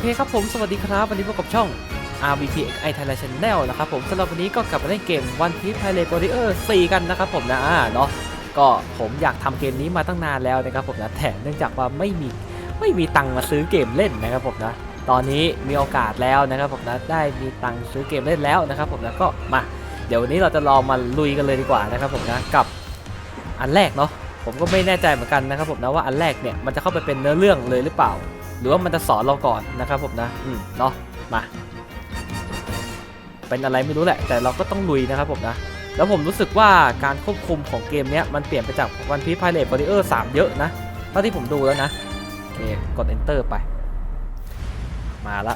เคครับผมสวัสดีครับ วันนี้พบกับช่อง RVP XI Thailand Channel นะครับผมสำหรับวันนี้ก็กลับมาเล่นเกม One Piece Pirate Warrior 4 กันนะครับผมนะอ่าเนาะก็ผมอยากทำเกมนี้มาตั้งนานแล้วนะครับผมนะแต่เนื่องจากว่าไม่มีไม่มีตังค์มาซื้อเกมเล่นนะครับผมนะตอนนี้มีโอกาสแล้วนะครับผมนะได้มีตังค์ซื้อเกมเล่นแล้วนะครับผมนะก็มา เดี๋ยววันนี้เราจะลองมาลุยกันเลยดีกว่านะครับผมนะกับอันแรกเนาะผมก็ไม่แน่ใจเหมือนกันนะครับผมนะว่าอันแรกเนี่ยมันจะเข้าไปเป็นเนื้อเรื่องเลยหรือเปล่า หรือว่ามันจะสอนเราก่อนนะครับผมนะอืมเนาะมา เป็นอะไรไม่รู้แหละ แต่เราก็ต้องลุยนะครับผมนะแล้วผมรู้สึกว่าการควบคุมของเกมเนี้ยมันเปลี่ยนไปจาก One Piece Pirate Warrior 3เยอะนะเท่าที่ผมดูแล้วนะโอเคกด enter ไป มาละ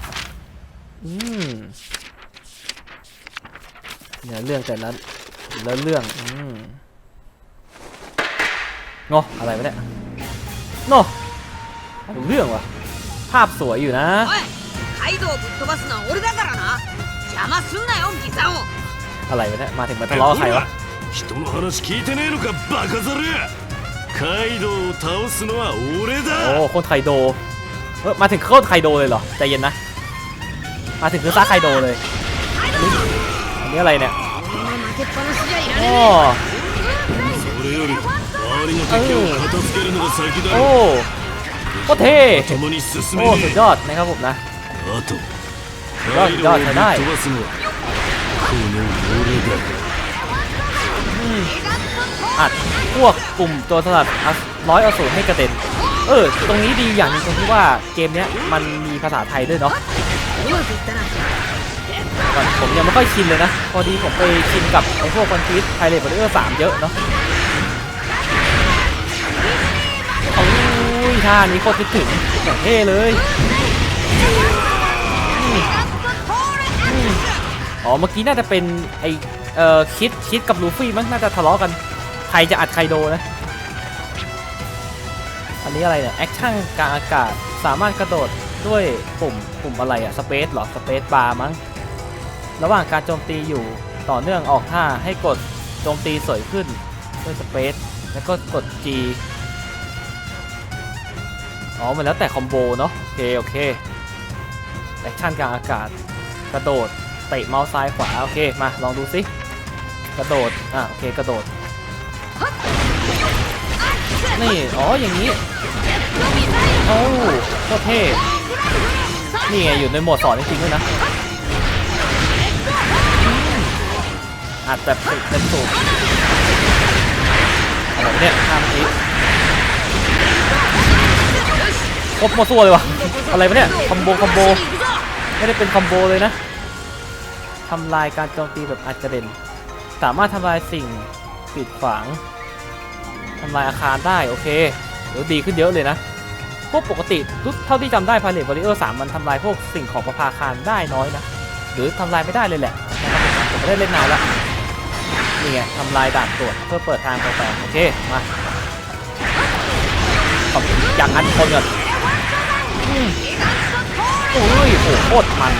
อืมเนื้อเรื่องแต่ละเนื้อเรื่องอืมโงอะไรวะเนี่ยโนรู้เรื่องวะ ภาพสวยอยู่นะ おいカイドウぶっ飛ばすのは俺だからな邪魔すんなよギザオ อะไรวะเนี่ยมาถึงมาทะเลาะกับใครวะ 人の話聞いてねえのかバカザルカイドウを倒すのは俺 โอ้ だ โคนไคโดเอ้ยมาถึงโคตรไคโดเลยเหรอใจเย็นนะ มาถึงคือซ่าไคโดเลย อันนี้อะไรเนี่ย こんな負けっぱなしじゃいら โอ้ れねそれより周りの敵を片付けるのが先だ โอ้ ก็เท่โอ้สุดยอดนะครับผมนะยอดยอดใช้ได้อัดพวกกลุ่มตัวสลัดร้อยอสูรให้กระเด็นเออ ตรงนี้ดีอย่างนึงตรงที่ว่าเกมเนี้ยมันมีภาษาไทยด้วยเนาะผมยังไม่ค่อยชินเลยนะ พอดีผมไปชินกับไอ้พวกคอนฟิสไทยเลทบอลเลอร์สามเยอะเนาะ ท่านี้โคตรคิดถึงอย่างเท่เลยอ๋อเมื่อกี้น่าจะเป็นไอเอ่อคิดคิดกับลูฟี่มั้งน่าจะทะเลาะกัน ใครจะอัดใครโดนนะ อันนี้อะไรเนี่ยแอคชั่นกลางอากาศสามารถกระโดดด้วยปุ่มปุ่มอะไรอะสเปซหรอสเปซบาร์มั้งระหว่างการโจมตีอยู่ต่อเนื่องออกท่าให้กดโจมตีสวยขึ้นด้วยสเปซแล้วก็กด G อ๋อ มันแล้วแต่คอมโบเนาะ โอเค โอเค แอคชั่นกลางอากาศ กระโดด เตะเมาส์ซ้ายขวา โอเค มา ลองดูสิ กระโดด อะ โอเค กระโดด นี่ อ๋อ อย่างนี้ โอ้โคตรเท่ นี่ไง อยู่ในโหมดสอนจริงๆด้วยนะอัดแบบติดเต็มสูบอะไรเนี่ยข้ามที ครบมดตัวเลยวะอะไรวะเนี่ยคอมโบคอมโบไม่ได้เป็นคอมโบเลยนะทำลายการโจมตีแบบอัดกระเด็นสามารถทำลายสิ่งปิดฝังทำลายอาคารได้โอเคเดี๋ยวดีขึ้นเยอะเลยนะพวกปกติทุกเท่าที่จำได้พาเลตบริเออร์สามมันทำลายพวกสิ่งของประภาคารได้น้อยนะหรือทำลายไม่ได้เลยแหละนะครับผมไม่ได้เล่นนานแล้วนี่ไงทำลายด่านตรวจเพื่อเปิดทางไปต่อโอเคมาขอบอยากอันคนก่อน โอ้ยโอ้โคตรมัน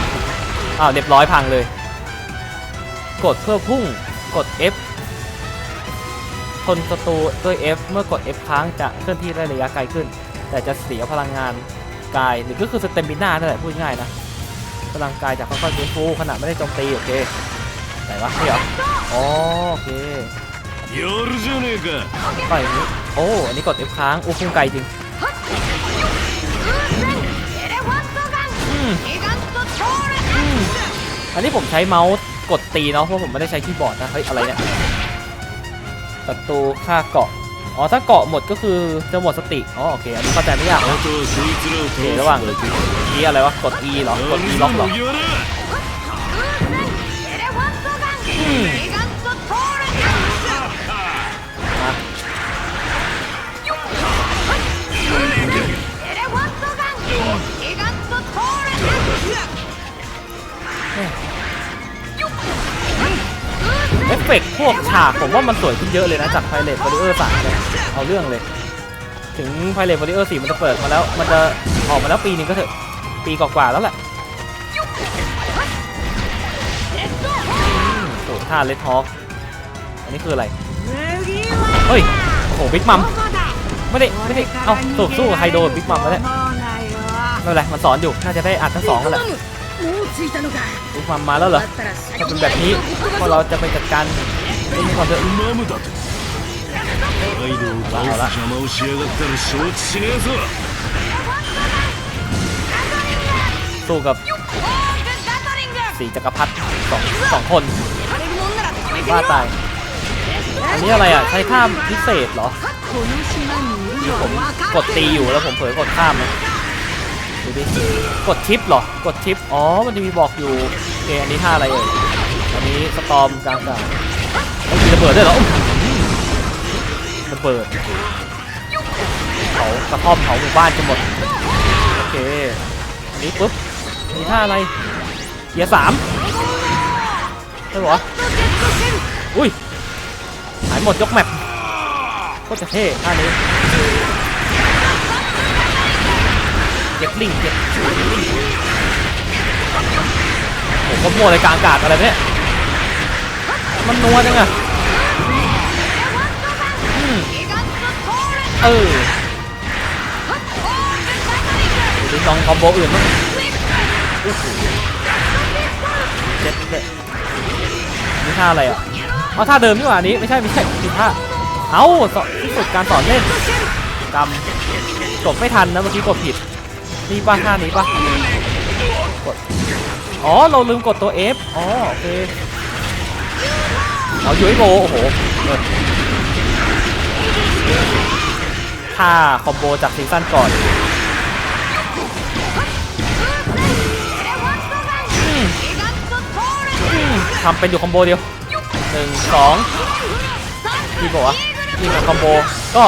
อ้าวเรียบร้อยพังเลย กดเพื่อพุ่งกด F ทนศัตรูด้วย F เมื่อกด F ค้างจะเคลื่อนที่ได้ระยะไกลขึ้น แต่จะเสียพลังงานกายหรือก็คือสเตมิน่านั่นแหละพูดง่ายนะพลังกายจากค่อยๆฟื้นฟูขณะไม่ได้โจมตีโอเคไหนวะเดี๋ยวอ๋อโอเคต่อนี้โอ้อันนี้กด F ค้างอู้พุ่งไกลจริง อันนี้ผมใช้เมาส์กดตีเนาะเพราะผมไม่ได้ใช้คีย์บอร์ดนะเฮ้ยอะไรเนี่ยประตูค่าเกาะอ๋อถ้าเกาะหมดก็คือจะหมดสติอ๋อโอเคอันนี้ก็แต่ไม่ยากโอเคระหว่างอีอะไรวะกด E เหรอกด E ล็อกเหรอ เอฟเฟกพวกฉากผมว่ามันสวยขึ้นเยอะเลยนะ จากไพเรตบริเออร์สามเนี่ยเอาเรื่องเลย ถึงไพเรตบริเออร์สี่มันจะเปิดมาแล้ว มันจะออกมาแล้วปีนึงก็เถอะ ปีกว่าแล้วแหละโอ้ท่าเลดฮอกอันนี้คืออะไร เฮ้ย โอ้โหบิ๊กมัม ไม่ได้ไม่ได้ เอ้าสู้สู้กับไฮโดนบิ๊กมัมแล้วแไม่เป็นไรมันสอนอยู่ น่าจะได้อัดทั้งสองกันแหละ もう着いたのか ดูความมาแล้วเหรอ だったら ถ้า 先 เป็น に แบบนี้พวกเราจะไปจัดการไอ้นี่ก่อนเถอะ マムだとカイドウを倒す邪魔をしやがったら承知しねえぞ สู้กับสีจักรพรรดิสองสองคน 枯れるもんなら止めてみ ว่า ろ ตาย อันนี้อะไรอ่ะ ใช้ข้ามพิเศษเหรอ この島にいる ที่ の ผม は分 ก か ด って ตีอยู่แล้วผมเผลอกดข้ามนะ ดูดิ กดทิปเหรอ กดทิป อ๋อ มันจะมีบอกอยู่โอเคอันนี้ท่าอะไรเอ่ย อันนี้สตอมกลางอากาศเอ้ยมีระเบิดด้วยเหรอระเบิดเผากระท่อมเผาหมู่บ้านจะหมด โอเค อันนี้ปุ๊บอันนี้ท่าอะไรเกียร์สามใช่ปะวะอุ้ย หายหมดยกแมปโคตรจะเท่ท่านี้ ลิงเก็บลิงโอ้โหก็มัวอะไรกลางอากาศอะไรเนี่ย มันนัวจังอะเออดูลองคอมโบอื่นบ้งโอ้โหเจ็ดนี่ท่าอะไรอะเอาท่าเดิมนี่ว่านนี้ไม่ใช่ไม่ใช่ผิดท่าเอ้าที่สุดการสอนเล่นกำกดไม่ทันนะเมื่อกี้กดผิด นี่ป่ะท่านี้ป่ะกดอ๋อ เราลืมกดตัว F อ๋อ โอเคเอาอยู่ไอโบโอ้โหเลิศท่าคอมโบจากซีซั่นก่อนทำเป็นอยู่คอมโบเดียวหนึ่งสองนี่บอกว่านี่กับคอมโบก็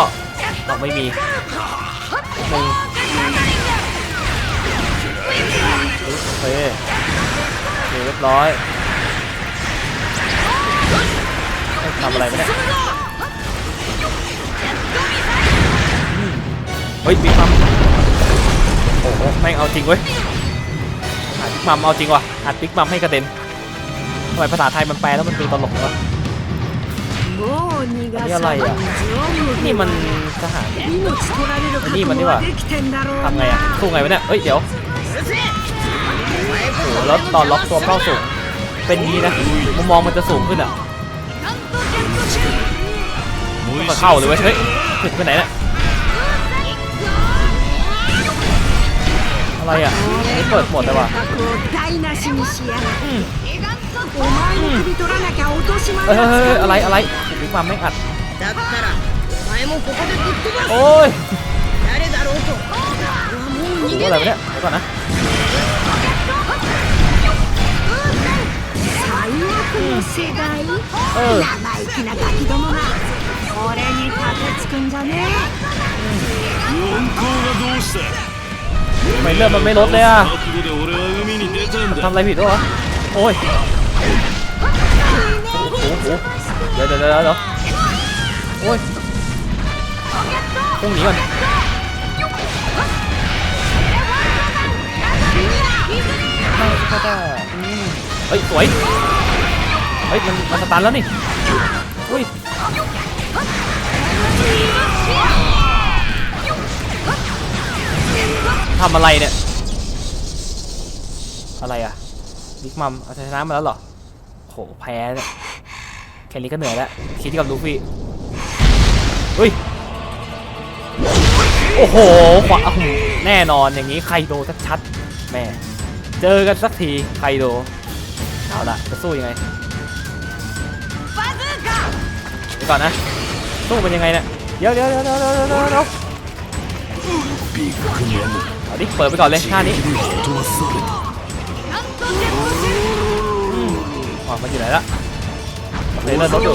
เราไม่มีหนึ่ง เคเรียบร้อยทำอะไรไม่ได้เฮ้ยบิ๊กมัมโอ้โหแม่งเอาจริงเว้ยอัดบิ๊กมัมเอาจริงว่ะอัดบิ๊กมัมให้กระเด็นทำไมภาษาไทยมันแปลแล้วมันดูตลกวะนี่อะไรอะ นี่มันทหารนี่มันนี่วะทำไงอะสู้ไงวะเนี่ยเฮ้ยเดี๋ยว โหแล้วตอนล็อกตัวเข้าสูง เป็นนี้นะมุมมองมันจะสูงขึ้นอะมาเข้าเลยเว้ยเฮ้ยถึงไปไหนล่ะอะไรอะไม่เปิดหมดแต่ว่าเฮ้ยอะไรอะไรถึงวามไม่อัดโอ้ยรู้อะไรเนี่ยเดก่อนนะ の世代 เออ 生意気なガキどもが俺に盾つくんじゃね四皇がどうした ทำไมเลือดมันไม่ลดเลยอ่ะ 覚悟で俺は海に出たん ทำ だ อะไรผิดวะโอ้ยโอ้โหโอ้โหเดี๋ยวเดี๋ยวเดี๋ยวเดี๋ยวโอ้ยพุ่งหนีก่อนอืมเฮ้ยสวย เฮ้ยมันมันสตันแล้วนี่อุ้ยทำอะไรเนี่ย อะไรอะบิ๊กมัมเอาชนะมาแล้วเหรอโหแพ้เนี่ยแค่นี้ก็เหนื่อยแล้วคิดกับลูฟี่อุ้ยโอ้โหขวาแน่นอนอย่างนี้ไคโดชัดๆแม่เจอกันสักทีไคโดเอาละจะสู้ยังไง ก่อนนะสู้เป็นยังไงเนี่ยเดี๋ยวเดี๋ยวเดี๋ยวเดี๋ยวเดี๋ยวเดี๋ยวเอาดิเปิดไปก่อนเลยท่านี้อ๋อมันอยู่ไหนละเลเยอร์ลดอยู่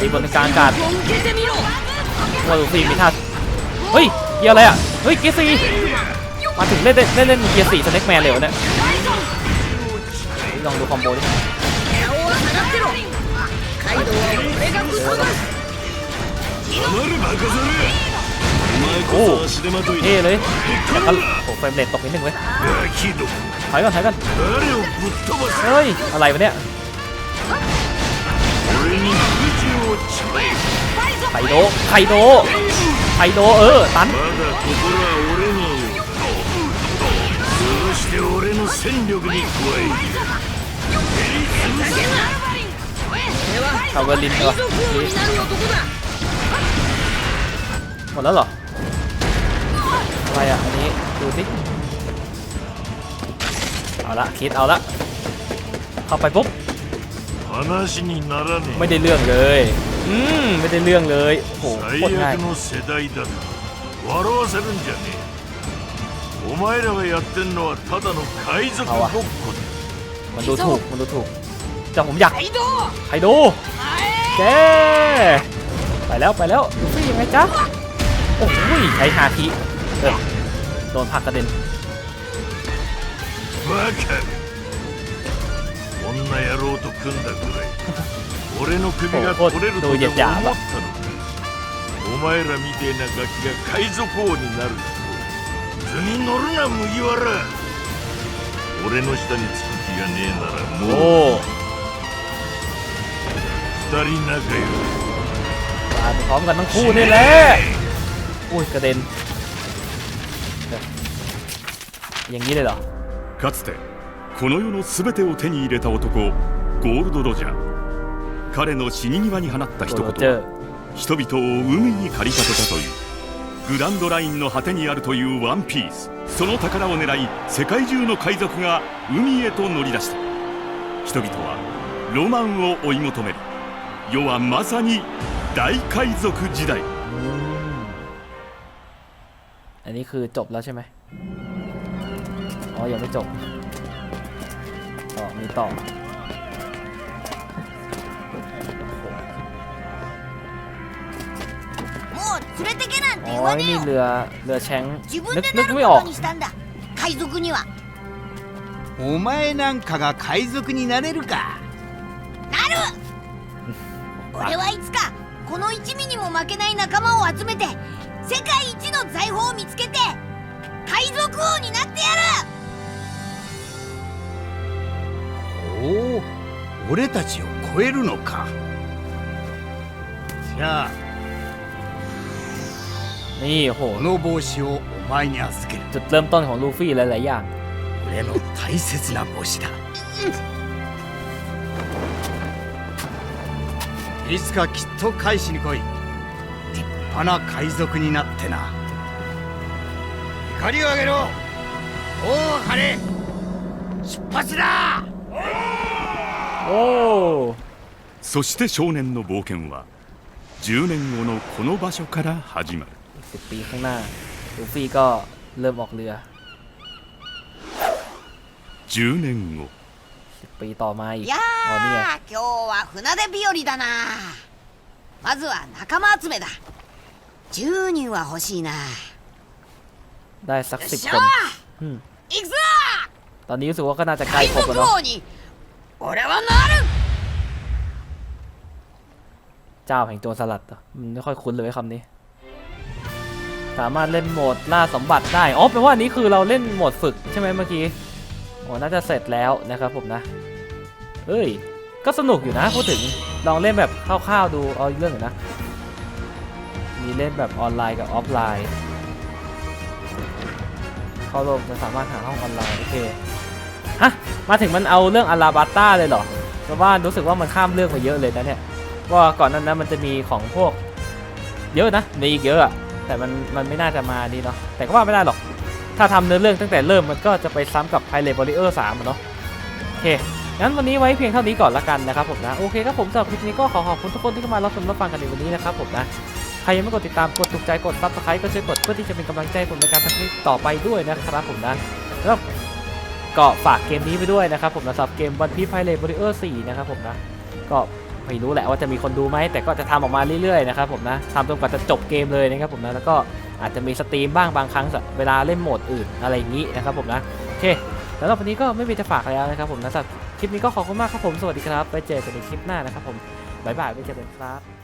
มีบนกลางอากาศว่าดูซีมีท่าเฮ้ยเยอะอะไรอะเฮ้ยเกซี มาถึงเล่นเล่นเล่นเกียร์สี่สเน็กแมนเลยเนี่ยลองดูคอมโบดิโอ้เท่เลยแต่โอ้เฟรมเรดตกนิดนึงเว้ยถอยก่อนถอยก่อนเฮ้ย อะไรวะเนี่ยไคโดไคโดไคโดเออ ตัน 戦力に加える คาเวลินเหรอ 海賊王になる男だ หมดแล้วเหรออะไรอ่ะอันนี้ดูสิเอาละคิดเอาละเข้าไปปุ๊บ 話にならね ไม่ได้เรื่องเลย อืม ไม่ได้เรื่องเลย โอ้โห え โคตร 最 ง่าย 悪の世代だな笑わせるんじゃねえ お前らがやってんのはただの海賊ごっこだ มันดูถูก มันดูถูก แต่ผมอยาก カイドウ ใครดูเจ๊ไปแล้วไปแล้วดูสิยังไงจ๊ะ โอ้ยใช้ฮาคิเออโดนผลักกระเด็น バカこんな野郎と組んだくらい俺の首が取れるとでも思ったのかお前らみてえなガキが海賊王になる図 に乗るな麦わら俺の下につく気がねえなら โอ้ もう二人仲良く มาพร้อมกันทั้งคู่นี่แหละอุ้ยกระเด็นเดี๋ยวอย่างนี้เลยเหรอ かつてこの世の全てを手に入れた男ゴールド・ロジャー彼の死に際に放った一 โร 言 เจอ は ร์ 人々を海に駆り立てたという グランドラインの果てにあるというワンピースその宝を狙い世界中の海賊が海へと乗り出した人々はロマンを追い求める世はまさに大海賊時代 อืมอันนี้คือจบแล้วใช่ไหมอ๋อ ยังไม่จบ ต่อ มีต่อ 連れてけなんて อ๋ 言 อ わねえ นี่ よ เรือ เรือแชง 自分 นึก で นึ な ก る ไม่ こ ออก とにしたんだ海賊にはお前なんかが海賊になれるかなる俺はいつかこの一味にも負けない仲間を集めて世界一の財宝を見つけて海賊王になってやおお俺たちを超えるのかじゃあ นี่โอ้โห この帽子をお前に預ける จุดเริ่มต้นของลูฟี่หลาย ๆ อย่าง 俺の大切な帽子だいつかきっと返しに来い立派な海賊になってな怒りを上げろ大別れ出発だ โอ้ そして少年の冒険は10年後のこの場所から始まる สิบปีข้างหน้า ลูฟี่ก็เริ่มออกเรือ 10年後สิบปีต่อมาอี る ก いや อ๋อนี่ไง ー今日は船出日和だなまずは仲間集めだ10人は欲しいなよ ได้สัก っ สิบ しゃ คนอืม 行くぞ ตอนนี้รู้สึกว่าก็น่าจะใกล้ 海 ครบ 賊 แล้วเนาะ 王に俺はなる เจ้าแห่งโจรสลัดเหรอมันไม่ค่อยคุ้นเลยคำนี้ สามารถเล่นโหมดล่าสมบัติได้ อ๋อแปลว่านี้คือเราเล่นโหมดฝึกใช่ไหมเมื่อกี้ โอ้น่าจะเสร็จแล้วนะครับผมนะ เอ้ย ก็สนุกอยู่นะพูดถึง ลองเล่นแบบคร่าวๆดู เอาเรื่องหนึ่งนะ มีเล่นแบบออนไลน์กับออฟไลน์ เข้าร่วมจะสามารถหาห้องออนไลน์ โอเค ฮะ มาถึงมันเอาเรื่องอาราบัตตาเลยเหรอเพราะว่ารู้สึกว่ามันข้ามเรื่องมาเยอะเลยนะเนี่ย ว่าก่อนนั้นนะมันจะมีของพวก เยอะนะมีอีกเยอะอะ แต่มันมันไม่น่าจะมาดีเนาะแต่ก็ว่าไม่ได้หรอก ถ้าทำเนื้อเรื่องตั้งแต่เริ่มมันก็จะไปซ้ำกับ Pirate Warrior 3อะเนาะโอเคงั้นวันนี้ไว้เพียงเท่านี้ก่อนละกันนะครับผมนะโอเคครับผมสำหรับคลิปนี้ก็ขอขอบคุณทุกคนที่เข้ามารับชมรับฟังกันในวันนี้นะครับผมนะใครยังไม่กดติดตามกดถูกใจกดซับสไครต์ก็ช่วยกดเพื่อที่จะเป็นกำลังใจผมในการทำคลิปต่อไปด้วยนะครับผมนะแล้วก็ฝากเกมนี้ไปด้วยนะครับผมนะสำหรับเกม One Piece Pirate Warrior 4นะครับผมนะก็ ไม่รู้แหละว่าจะมีคนดูไหมแต่ก็จะทำออกมาเรื่อยๆนะครับผมนะทำจนกว่าจะจบเกมเลยนะครับผมนะแล้วก็อาจจะมีสตรีมบ้างบางครั้งสเวลาเล่นโหมดอื่นอะไรอย่างนี้นะครับผมนะโอเคแล้ววันนี้ก็ไม่มีจะฝากแล้วนะครับผมนะสำหรับคลิปนี้ก็ขอบคุณมากครับผมสวัสดีครับไปเจอกันในคลิปหน้านะครับผมบ๊ายบายไปเจอกันครับ